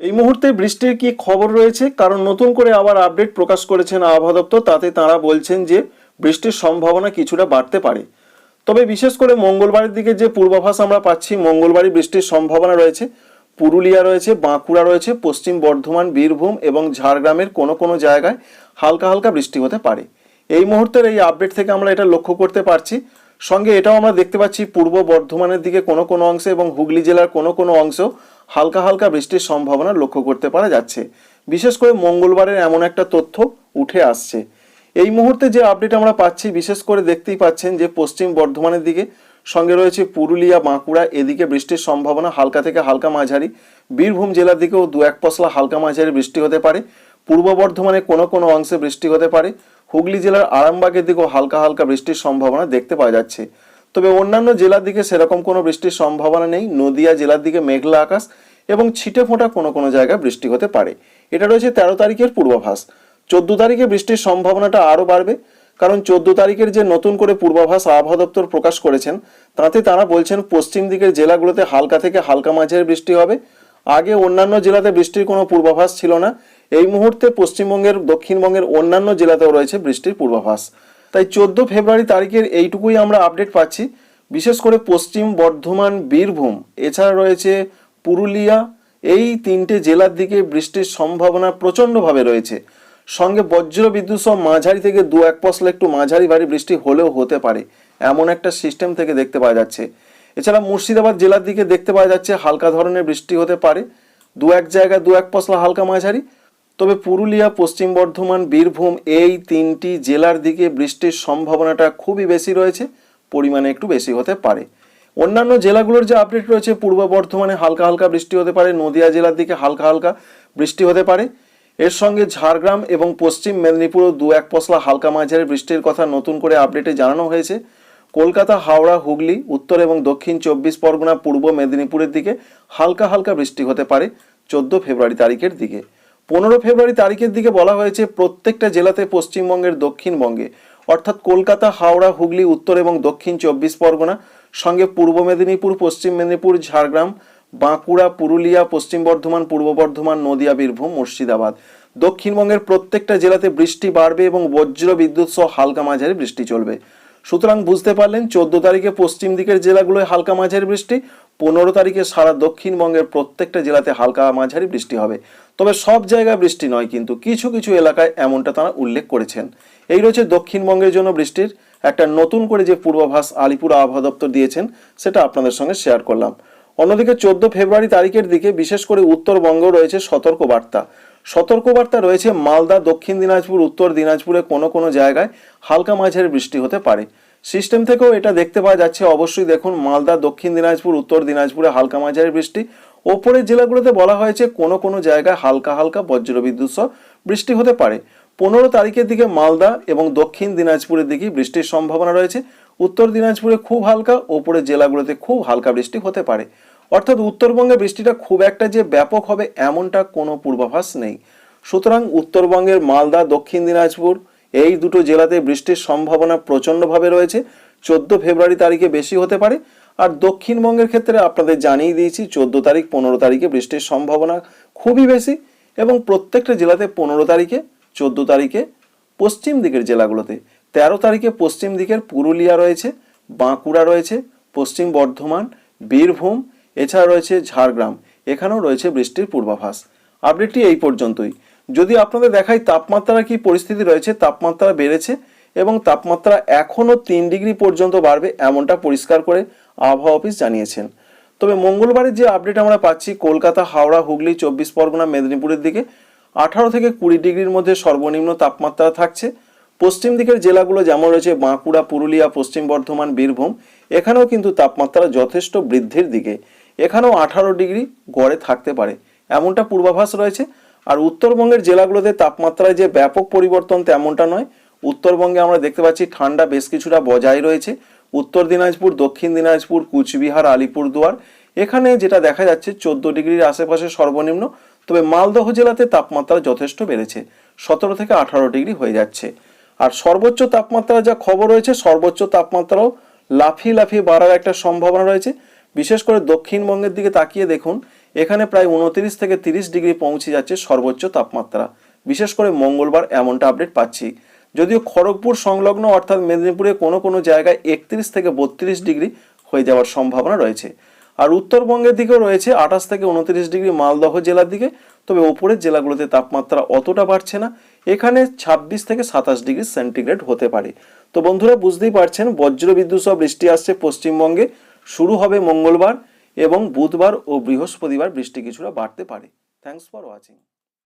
এই মুহূর্তে বৃষ্টির কি খবর রয়েছে? কারণ নতুন করে আবার আপডেট প্রকাশ করেছেন আবহাওয়া দপ্তর, তাতে তাঁরা বলছেন যে বৃষ্টির সম্ভাবনা কিছুটা বাড়তে পারে। তবে বিশেষ করে মঙ্গলবারের দিকে যে পূর্বাভাস আমরা পাচ্ছি, মঙ্গলবারই বৃষ্টির সম্ভাবনা রয়েছে। পুরুলিয়া রয়েছে, বাঁকুড়া রয়েছে, পশ্চিম বর্ধমান, বীরভূম এবং ঝাড়গ্রামের কোনো কোনো জায়গায় হালকা হালকা বৃষ্টি হতে পারে। এই মুহূর্তের এই আপডেট থেকে আমরা এটা লক্ষ্য করতে পারছি। সঙ্গে এটাও আমরা দেখতে পাচ্ছি, পূর্ব বর্ধমানের দিকে কোনো কোনো অংশে এবং হুগলি জেলার কোনো কোনো অংশ হালকা হালকা বৃষ্টির সম্ভাবনা লক্ষ্য করতে পারা যাচ্ছে। বিশেষ করে মঙ্গলবারের এমন একটা তথ্য উঠে আসছে। এই মুহূর্তে যে আপডেট আমরা পাচ্ছি, বিশেষ করে দেখতেই পাচ্ছেন যে পশ্চিম বর্ধমানের দিকে, সঙ্গে রয়েছে পুরুলিয়া, বাঁকুড়া, এদিকে বৃষ্টির সম্ভাবনা হালকা থেকে হালকা মাঝারি। বীরভূম জেলার দিকেও দু এক পশলা হালকা মাঝারি বৃষ্টি হতে পারে। পূর্ব বর্ধমানে কোনো কোনো অংশে বৃষ্টি হতে পারে। হুগলি জেলার আরামবাগের দিকেও হালকা হালকা বৃষ্টির সম্ভাবনা দেখতে পাওয়া যাচ্ছে। তবে অন্যান্য জেলার দিকে সেরকম কোনো বৃষ্টির সম্ভাবনা নেই। নদিয়া জেলার দিকে মেঘলা আকাশ এবং ছিটে ফোঁটা কোনো কোনো জায়গায় বৃষ্টি হতে পারে। এটা রয়েছে তেরো তারিখের পূর্বাভাস। চোদ্দ তারিখে বৃষ্টির সম্ভাবনাটা আরও বাড়বে, কারণ চোদ্দ তারিখের যে নতুন করে পূর্বাভাস আবহাওয়া দপ্তর প্রকাশ করেছেন, তাতে তারা বলছেন পশ্চিম দিকের জেলাগুলোতে হালকা থেকে হালকা মাঝারি বৃষ্টি হবে। আগে অন্যান্য জেলাতে বৃষ্টির কোনো পূর্বাভাস ছিল না। এই মুহূর্তে পশ্চিমবঙ্গের দক্ষিণবঙ্গের অন্যান্য জেলাতেও রয়েছে বৃষ্টির পূর্বাভাস। তাই চোদ্দ ফেব্রুয়ারি তারিখের এইটুকুই আমরা আপডেট পাচ্ছি। বিশেষ করে পশ্চিম বর্ধমান, বীরভূম, এছাড়া রয়েছে পুরুলিয়া, এই তিনটে জেলার দিকে বৃষ্টির সম্ভাবনা প্রচণ্ডভাবে রয়েছে। সঙ্গে বজ্র বিদ্যুৎ সহ মাঝারি থেকে দু এক পশলা একটু মাঝারি ভারী বৃষ্টি হলেও হতে পারে, এমন একটা সিস্টেম থেকে দেখতে পাওয়া যাচ্ছে। এছাড়া মুর্শিদাবাদ জেলার দিকে দেখতে পাওয়া যাচ্ছে হালকা ধরনের বৃষ্টি হতে পারে, দু এক জায়গায় দু এক পশলা হালকা মাঝারি। তবে পুরুলিয়া, পশ্চিম বর্ধমান, বীরভূম এই তিনটি জেলার দিকে বৃষ্টির সম্ভাবনাটা খুবই বেশি রয়েছে, পরিমাণে একটু বেশি হতে পারে। অন্যান্য জেলাগুলোর যে আপডেট রয়েছে, পূর্ব বর্ধমানে হালকা হালকা বৃষ্টি হতে পারে, নদিয়া জেলার দিকে হালকা হালকা বৃষ্টি হতে পারে। এর সঙ্গে ঝাড়গ্রাম এবং পশ্চিম মেদিনীপুরও দু এক পশলা হালকা মাঝারি বৃষ্টির কথা নতুন করে আপডেটে জানানো হয়েছে। কলকাতা, হাওড়া, হুগলি, উত্তর এবং দক্ষিণ চব্বিশ পরগনা, পূর্ব মেদিনীপুরের দিকে হালকা হালকা বৃষ্টি হতে পারে, চোদ্দ ফেব্রুয়ারি তারিখের দিকে। পনেরো ফেব্রুয়ারি তারিখের দিকে বলা হয়েছে, প্রত্যেকটা জেলাতে পশ্চিমবঙ্গের দক্ষিণবঙ্গে, অর্থাৎ কলকাতা, হাওড়া, হুগলি, উত্তর এবং দক্ষিণ চব্বিশ পরগনা, সঙ্গে পূর্ব মেদিনীপুর, পশ্চিম মেদিনীপুর, ঝাড়গ্রাম, বাঁকুড়া, পুরুলিয়া, পশ্চিম বর্ধমান, পূর্ব বর্ধমান, নদিয়া, বীরভূম, মুর্শিদাবাদ। দক্ষিণবঙ্গের প্রত্যেকটা জেলাতে বৃষ্টি বাড়বে এবং বজ্র বিদ্যুৎ সহ হালকা মাঝারি বৃষ্টি চলবে। সুতরাং বুঝতে পারলেন, চোদ্দ তারিখে পশ্চিম দিকের জেলাগুলোয় হালকা মাঝারি বৃষ্টি পনেরো তারিখে সারা দক্ষিণবঙ্গের প্রত্যেকটা জেলাতে হালকা মাঝারি বৃষ্টি হবে। তবে সব জায়গায় বৃষ্টি নয়, কিন্তু কিছু কিছু এলাকায় এমনটা তারা উল্লেখ করেছেন। এই রয়েছে দক্ষিণবঙ্গের জন্য বৃষ্টির। একটা নতুন করে যে পূর্বাভাস আলিপুর আবহাওয়া দপ্তর দিয়েছেন, সেটা আপনাদের সঙ্গে শেয়ার করলাম। অন্যদিকে চোদ্দ ফেব্রুয়ারি তারিখের দিকে বিশেষ করে উত্তরবঙ্গ রয়েছে সতর্ক বার্তা সতর্কবার্তা রয়েছে মালদা, দক্ষিণ দিনাজপুর, উত্তর দিনাজপুরে কোনো কোনো জায়গায় হালকা মাঝের বৃষ্টি হতে পারে। সিস্টেম থেকেও এটা দেখতে পাওয়া যাচ্ছে। অবশ্যই দেখুন মালদা, দক্ষিণ দিনাজপুর, উত্তর দিনাজপুরে হালকা মাঝারি বৃষ্টি। ওপরের জেলাগুলোতে বলা হয়েছে কোনো কোনো জায়গায় হালকা হালকা বজ্রবিদ্যুৎ সহ বৃষ্টি হতে পারে। পনেরো তারিখের দিকে মালদা এবং দক্ষিণ দিনাজপুরের দিকে বৃষ্টির সম্ভাবনা রয়েছে। উত্তর দিনাজপুরে খুব হালকা, ওপরের জেলাগুলোতে খুব হালকা বৃষ্টি হতে পারে। অর্থাৎ উত্তরবঙ্গে বৃষ্টিটা খুব একটা যে ব্যাপক হবে এমনটা কোনো পূর্বাভাস নেই। সুতরাং উত্তরবঙ্গের মালদা, দক্ষিণ দিনাজপুর এই দুটো জেলাতে বৃষ্টির সম্ভাবনা প্রচণ্ডভাবে রয়েছে। চোদ্দ ফেব্রুয়ারি তারিখে বেশি হতে পারে। আর দক্ষিণবঙ্গের ক্ষেত্রে আপনাদের জানিয়ে দিয়েছি, চোদ্দ তারিখ, পনেরো তারিখে বৃষ্টির সম্ভাবনা খুবই বেশি এবং প্রত্যেকটা জেলাতে পনেরো তারিখে, চোদ্দ তারিখে পশ্চিম দিকের জেলাগুলোতে। তেরো তারিখে পশ্চিম দিকের পুরুলিয়া রয়েছে, বাঁকুড়া রয়েছে, পশ্চিম বর্ধমান, বীরভূম এছাড়া রয়েছে ঝাড়গ্রাম, এখানেও রয়েছে বৃষ্টির পূর্বাভাস। আপডেটটি এই পর্যন্তই। যদি আপনাদের দেখাই তাপমাত্রা কি পরিস্থিতি রয়েছে, তাপমাত্রা বেড়েছে এবং তাপমাত্রা এখনও তিন ডিগ্রি পর্যন্ত বাড়বে এমনটা পরিষ্কার করে আবহাওয়া অফিস জানিয়েছেন। তবে মঙ্গলবারের যে আপডেট আমরা পাচ্ছি, কলকাতা, হাওড়া, হুগলি, চব্বিশ পরগনা, মেদিনীপুরের দিকে, আঠারো থেকে কুড়ি ডিগ্রির মধ্যে সর্বনিম্ন তাপমাত্রা থাকছে। পশ্চিম দিকের জেলাগুলো যেমন রয়েছে বাঁকুড়া, পুরুলিয়া, পশ্চিম বর্ধমান, বীরভূম, এখানেও কিন্তু তাপমাত্রা যথেষ্ট বৃদ্ধির দিকে। এখানেও আঠারো ডিগ্রি গড়ে থাকতে পারে, এমনটা পূর্বাভাস রয়েছে। আর উত্তরবঙ্গের জেলাগুলোতে তাপমাত্রায় যে ব্যাপক পরিবর্তন তেমনটা নয়। উত্তরবঙ্গে আমরা দেখতে পাচ্ছি ঠান্ডা বেশ কিছুটা বজায় রয়েছে। উত্তর দিনাজপুর, দক্ষিণ দিনাজপুর, কুচবিহার, আলিপুরদুয়ার, এখানে যেটা দেখা যাচ্ছে চোদ্দ ডিগ্রির আশেপাশে সর্বনিম্ন। তবে মালদহ জেলাতে তাপমাত্রা যথেষ্ট বেড়েছে, সতেরো থেকে আঠারো ডিগ্রি হয়ে যাচ্ছে। আর সর্বোচ্চ তাপমাত্রা যা খবর রয়েছে, সর্বোচ্চ তাপমাত্রাও লাফিয়ে লাফিয়ে বাড়ার একটা সম্ভাবনা রয়েছে। বিশেষ করে দক্ষিণবঙ্গের দিকে তাকিয়ে দেখুন, এখানে প্রায় উনত্রিশ থেকে তিরিশ ডিগ্রি পৌঁছে যাচ্ছে সর্বোচ্চ তাপমাত্রা। বিশেষ করে মঙ্গলবার এমনটা আপডেট পাচ্ছি। যদিও খড়গপুর সংলগ্ন অর্থাৎ মেদিনীপুরে কোনো কোনো জায়গায় একত্রিশ থেকে বত্রিশ ডিগ্রি হয়ে যাওয়ার সম্ভাবনা রয়েছে। আর উত্তরবঙ্গের দিকেও রয়েছে আঠাশ থেকে উনত্রিশ ডিগ্রি মালদহ জেলার দিকে তবে ওপরের জেলাগুলোতে তাপমাত্রা অতটা বাড়ছে না। এখানে ছাব্বিশ থেকে সাতাশ ডিগ্রি সেন্টিগ্রেড হতে পারে। তো বন্ধুরা, বুঝতেই পারছেন, বজ্রবিদ্যুৎ সহ বৃষ্টি আসছে পশ্চিমবঙ্গে। শুরু হবে মঙ্গলবার এবং বুধবার ও বৃহস্পতিবার বৃষ্টি কিছুটা বাড়তে পারে। Thanks for watching